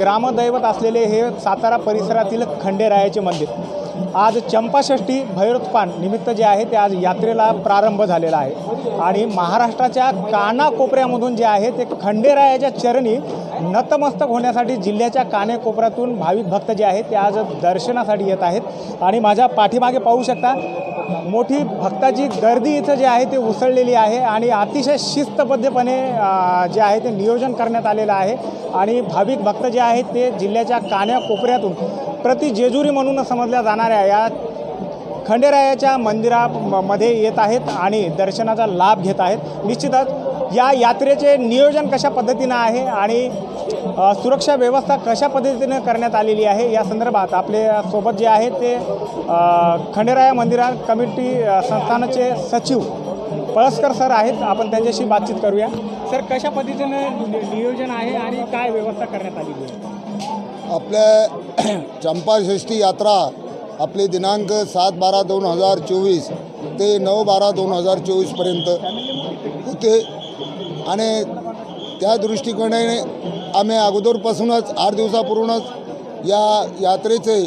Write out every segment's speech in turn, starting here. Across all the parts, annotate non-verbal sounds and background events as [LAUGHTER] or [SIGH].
ग्रामदैवत असलेले हे सातारा परिसरातील खंडेरायाचे मंदिर. आज चंपाषष्ठी भैरोत्पान निमित्त जे आहे ते आज यात्रेला प्रारंभ झालेला आहे. आणि महाराष्ट्राच्या कानाकोपऱ्यामधून जे आहे ते खंडेरायाच्या चरणी नतमस्तक होण्यासाठी जिल्ह्याच्या कानेकोपऱ्यातून भाविक भक्त जे आहेत ते आज दर्शनासाठी येत आहेत. आणि माझ्या पाठीमागे पाहू शकता मोठी भक्ताची गर्दी इथं जे आहे ते उसळलेली आहे. आणि अतिशय शिस्तबद्धपणे जे आहे ते नियोजन करण्यात आलेलं आहे. आणि भाविक भक्त जे आहेत ते जिल्ह्याच्या कान्याकोपऱ्यातून प्रति जेजुरी म्हणून समजल्या जाणाऱ्या या खंडेरायाच्या मंदिरामध्ये येत आहेत आणि दर्शनाचा लाभ घेत आहेत. निश्चितच या यात्रेचे नियोजन कशा पद्धतीनं आहे आणि सुरक्षा व्यवस्था कशा पद्धतीनं करण्यात आलेली आहे? या संदर्भात आपले सोबत जे आहे ते खंडेराया मंदिरा कमिटी संस्थानाचे सचिव पळसकर सर आहेत. आपण त्यांच्याशी बातचीत करूया. सर कशा पद्धतीनं नियोजन आहे आणि काय व्यवस्था करण्यात आलेली आहे? आपल्या [CLEARS THROAT] चंपाषष्ठी यात्रा आपली दिनांक सात बारा दोन हजार चोवीस ते नऊ बारा दोन हजार चोवीसपर्यंत होते. आणि त्या दृष्टिकोनाने आम्ही अगोदरपासूनच आठ दिवसापूर्वीच या यात्रेचे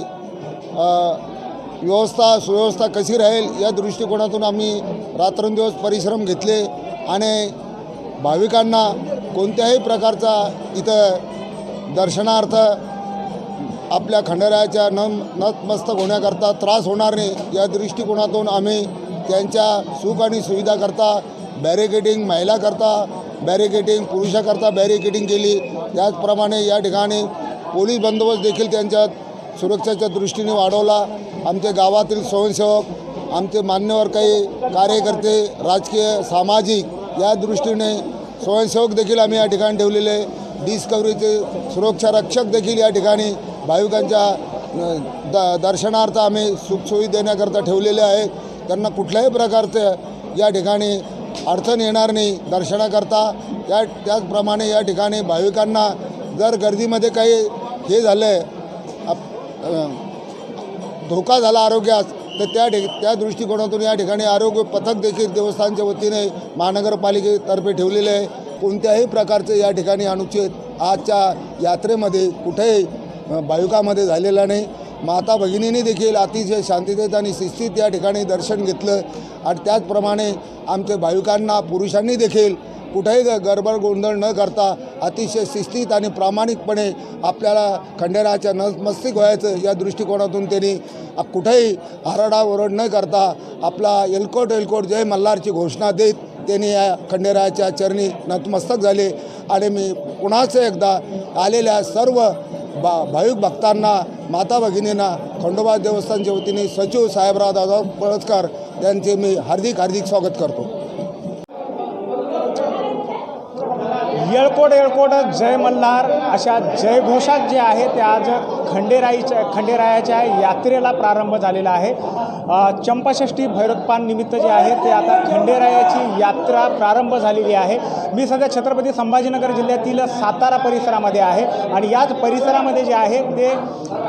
व्यवस्था सुव्यवस्था कशी राहील या दृष्टिकोनातून आम्ही रात्रंदिवस परिश्रम घेतले आणि भाविकांना कोणत्याही प्रकारचा इथं दर्शनार्थ आपल्या खंडरायाच्या न नतमस्तक होण्याकरता त्रास होणार नाही. या दृष्टिकोनातून आम्ही त्यांच्या सुख आणि सुविधाकरता बॅरिकेडिंग महिलाकरता बॅरिकेडिंग पुरुषाकरता बॅरिकेडिंग केली. त्याचप्रमाणे या ठिकाणी पोलीस बंदोबस्त देखील त्यांच्यात सुरक्षेच्या दृष्टीने वाढवला. आमच्या गावातील स्वयंसेवक आमचे मान्यवर काही कार्यकर्ते राजकीय सामाजिक या दृष्टीने स्वयंसेवक देखील आम्ही या ठिकाणी ठेवलेले डिस्कवरीचे सुरक्षा रक्षक देखील या ठिकाणी भाविकांच्या द दर्शनार्थ आम्ही सुखसोयी देण्याकरता ठेवलेले आहेत. त्यांना कुठल्याही प्रकारचं या ठिकाणी अडचण येणार नाही दर्शनाकरता. त्या त्याचप्रमाणे या ठिकाणी भाविकांना जर गर्दीमध्ये काही हे झालं आहे धोका झाला आरोग्यास तर त्या ठिक त्या दृष्टिकोनातून या ठिकाणी आरोग्य पथक देखील देवस्थानच्या वतीने महानगरपालिकेतर्फे ठेवलेले आहे. कोणत्याही प्रकारचे या ठिकाणी अनुच्छेद आजच्या यात्रेमध्ये कुठेही भाविकामध्ये झालेला नाही. माता भगिनींनी देखील अतिशय शांततेत आणि शिस्तीत या ठिकाणी दर्शन घेतलं. आणि त्याचप्रमाणे आमच्या भाविकांना पुरुषांनी देखील कुठेही ग- गडबड गोंधळ न करता अतिशय शिस्तीत आणि प्रामाणिकपणे आपल्याला खंडेराच्या नतमस्तिक व्हायचं या दृष्टिकोनातून त्यांनी कुठेही आरडाओरड न करता आपला एलकोट एलकोट जय मल्हारची घोषणा देत त्यांनी या खंडेरायाच्या चरणी नतमस्तक झाले. आणि मी पुन्हाच एकदा आलेल्या सर्व बा भाविक भक्तांना माता भगिनींना खंडोबा देवस्थानच्या वतीने सचिव साहेबराव दादा पळसकर यांचे मी हार्दिक हार्दिक स्वागत करतो. येळकोट येळकोट जय मल्हार अशा जयघोषात जे आहे ते आज खंडेराईच्या खंडेरायाच्या यात्रेला प्रारंभ झालेला आहे. चंपाषष्ठी भैरवपान निमित्त जे आहे ते आता खंडेरायाची यात्रा प्रारंभ झालेली आहे. मी सध्या छत्रपती संभाजीनगर जिल्ह्यातील सातारा परिसरामध्ये आहे आणि याच परिसरामध्ये जे आहे ते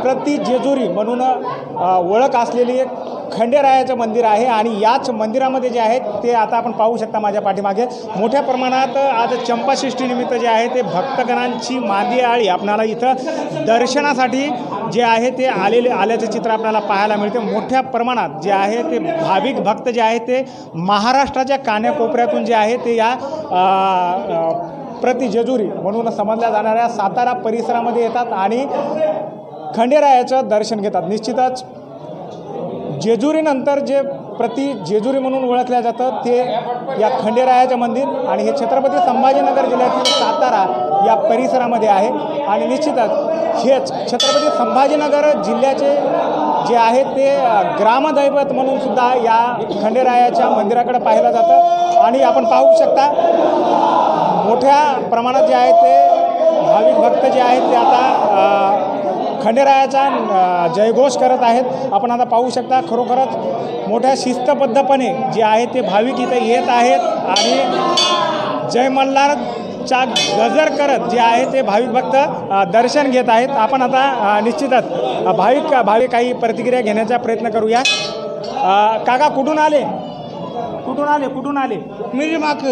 प्रति जेजुरी म्हणून ओळख असलेली एक खंडेरायाचं मंदिर आहे आणि याच मंदिरामध्ये जे आहे ते आता आपण पाहू शकता माझ्या पाठीमागे. मोठ्या प्रमाणात आज चंपाषष्ठीनिमित्त जे आहे ते भक्तगणांची मादी आळी आपणाला इथं दर्शनासाठी जे आहे ते आलेले आल्याचं चित्र आपल्याला पाहायला मिळते. मोठ्या प्रमाणात जे आहे ते भाविक भक्त जे आहे ते महाराष्ट्राच्या कान्याकोपऱ्यातून जे आहे ते या अ, प्रति जेजुरी म्हणून समजल्या जाणाऱ्या सातारा परिसरामध्ये येतात आणि खंडेरायाचं दर्शन घेतात. निश्चितच जेजुरीनंतर जे प्रति जेजुरी म्हणून ओळखल्या जातं ते या खंडेरायाचं मंदिर आणि हे छत्रपती संभाजीनगर जिल्ह्यातील सातारा या परिसरामध्ये आहे. आणि निश्चितच हेच छत्रपती संभाजीनगर जिल्ह्याचे जे आहे ते ग्रामदैवत म्हणून सुद्धा या खंडेरायाच्या मंदिराकडे पाहिलं जातं आणि आपण पाहू शकता मोठ्या प्रमाणात जे आहे ते भाविक भक्त जे आहेत ते आता खंडेरायाचा जयघोष करत आहेत. आपण आता पाहू शकता खरोखरच मोठ्या शिस्तबद्धपणे जे आहे ते भाविक इथे येत आहेत आणि जय मल्हारचा गजर करत जे आहे ते भाविक भक्त दर्शन घेत आहेत. आपण आता निश्चितच भाविक भाविक काही प्रतिक्रिया घेण्याचा प्रयत्न करूया. काका कुठून आले? कुठून आले? कुठून आले? मेरी माक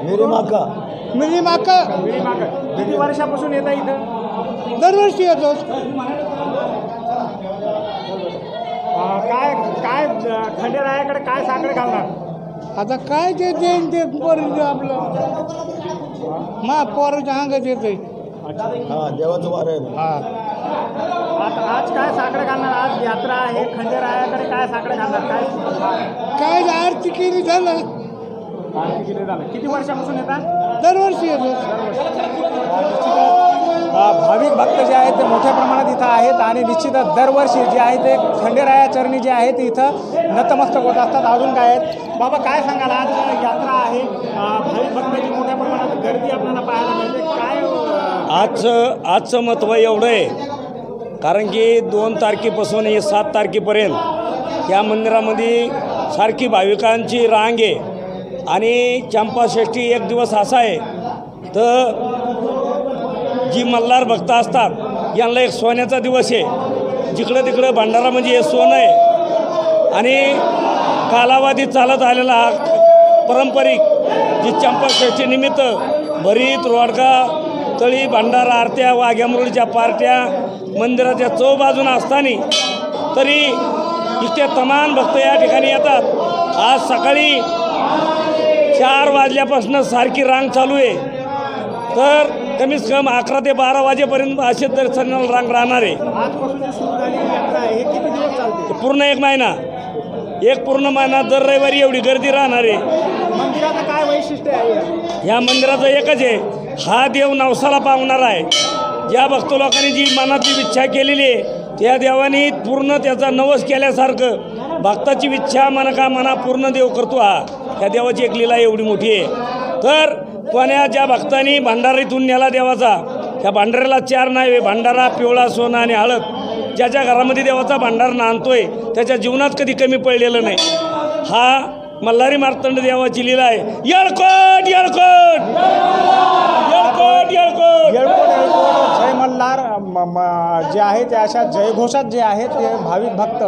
मेरे माका मेरी माक किती वर्षापासून येता इथं? दरवर्षी येतो. काय काय खंडेरायाकडे काय साखर घालणार? आता काय ते देईन ते पोर आपलं. मा पोराच्या अंगात येते हा देवाचं वार आहे हा. आता आज काय साखर घालणार? आज यात्रा आहे. खंडेरायाकडे काय साखर घालणार? काय? काय आरती केली झालं. आरती केली झालं. किती वर्षापासून येतात दरवर्षी येतो. भाविक भक्त जे आहेत ते मोठ्या प्रमाणात इथं आहेत आणि निश्चितच दरवर्षी जे आहे ते खंडेराया चरणी जे आहे ते इथं नतमस्तक होत असतात. अजून काय आहेत? बाबा काय सांगाल? आज यात्रा आहे. भाविक भक्तांची मोठ्या प्रमाणात गर्दी आपल्याला पाहायला मिळते. काय आजचं आजचं महत्त्व एवढं आहे. कारण की दोन तारखेपासून हे सात तारखेपर्यंत या मंदिरामध्ये सारखी भाविकांची रांग आहे. आणि चंपाषष्ठी एक दिवस असा आहे. तर जी मल्हार भक्त असतात यांना एक सोन्याचा दिवस आहे. जिकडं तिकडं भंडारा म्हणजे हे सोनं आहे. आणि कालावधी चालत आलेला हा पारंपरिक जी चंपाषष्ठी निमित्त भरीत रोडगा तळी भंडारा आरत्या वाघ्यामुरळीच्या पार्ट्या मंदिराच्या चौबाजून असताना तरी इथे तमाम भक्त या ठिकाणी येतात. आज सकाळी चार वाजल्यापासून सारखी रांग चालू आहे. तर कमीत कम अकरा ते बारा वाजेपर्यंत असे दर्शनाला रांग राहणार आहे. हे पूर्ण एक महिना. एक पूर्ण महिना दर रविवारी एवढी गर्दी राहणार आहे. मंदिराचं काय वैशिष्ट्य आहे? या? मंदिराचं एकच आहे. हा देव नवसाला पावणारा आहे. ज्या भक्त लोकांनी जी मनातली इच्छा केलेली आहे त्या देवानी पूर्ण त्याचा नवस केल्यासारखं भक्ताची इच्छा मना का मना पूर्ण देव करतो हा. ह्या देवाची एक लीला एवढी मोठी आहे. तर कोण्या ज्या भक्तांनी भंडारीतून नेला देवाचा त्या भांडाऱ्याला चार नाही आहे भांडारा पिवळा सोना आणि हळद. ज्याच्या घरामध्ये देवाचा भांडार नांदतोय त्याच्या जीवनात कधी कमी पडलेलं नाही. हा मल्हारी मार्तंड देवाची लिला आहे. येळकोट येळकोट! येळकोट येळकोट! येळकोट येळकोट जय मल्हार. म- म- जे आहे ते अशा जयघोषात जे आहे ते भाविक भक्त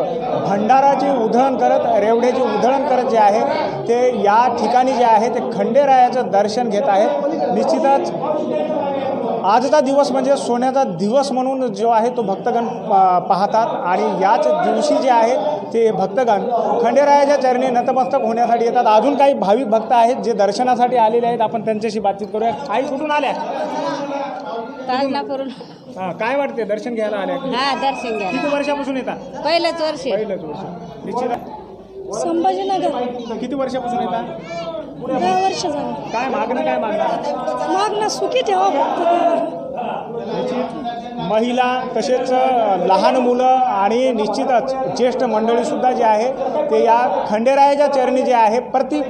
भंडाराची उधळण करत रेवड्याची उधळण करत जे आहे ते या ठिकाणी जे आहे ते खंडेरायाचं दर्शन घेत आहेत. निश्चितच आजचा दिवस म्हणजे सोन्याचा दिवस म्हणून जो आहे तो भक्तगण प- पाहतात आणि याच दिवशी जे आहे ते भक्तगण खंडेरायाच्या चरणी नतमस्तक होण्यासाठी येतात. अजून काही भाविक भक्त आहेत जे दर्शनासाठी आलेले आहेत. आपण त्यांच्याशी बातचीत करूया. आई कुठून आल्या? करून. हा, काय वाटते दर्शन घ्यायला आल्या हा दर्शन घ्या किती वर्षापासून येतात पहिलंच वर्षी. पहिलंच वर्ष. निश्चित. संभाजीनगर. किती वर्षापासून येतात दहा वर्ष झालं. काय मागणं काय मागणार? मागणं सुखी ठेवा फक्त. महिला तसेच लहान मुलं आणि निश्चितच ज्येष्ठ मंडळीसुद्धा जे आहे ते या खंडेरायाच्या चरणी जे आहे प्रति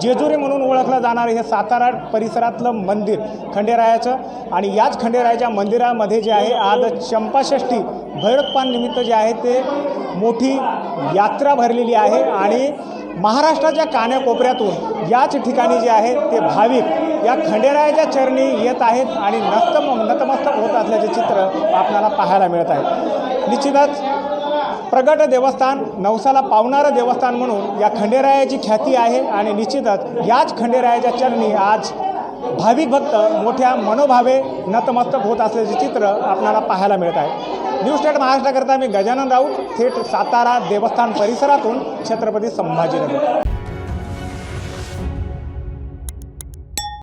जेजुरी म्हणून ओळखलं जाणारं हे सातारा परिसरातलं मंदिर खंडेरायाचं. आणि याच खंडेरायाच्या मंदिरामध्ये जे आहे आज चंपाषष्ठी भैरप्पांनिमित्त जे आहे ते मोठी यात्रा भरलेली आहे. आणि महाराष्ट्राच्या कान्याकोपऱ्यातून याच ठिकाणी जे आहे ते भाविक या खंडेरायाच्या चरणी येत आहेत. आणि नतम नतमस्तक होत असल्याचे चित्र आपल्याला पाहायला मिळत आहे. निश्चितच प्रगट देवस्थान नवसाला पावणारं देवस्थान म्हणून या खंडेरायाची ख्याती आहे आणि निश्चितच याच खंडेरायाच्या चरणी आज भाविक भक्त मोठ्या मनोभावे नतमस्तक होत असल्याचे चित्र आपल्याला पाहायला मिळत आहे. न्यूज स्टेट महाराष्ट्राकरता मी गजानन राऊत थेट सातारा देवस्थान परिसरातून छत्रपती संभाजीनगर.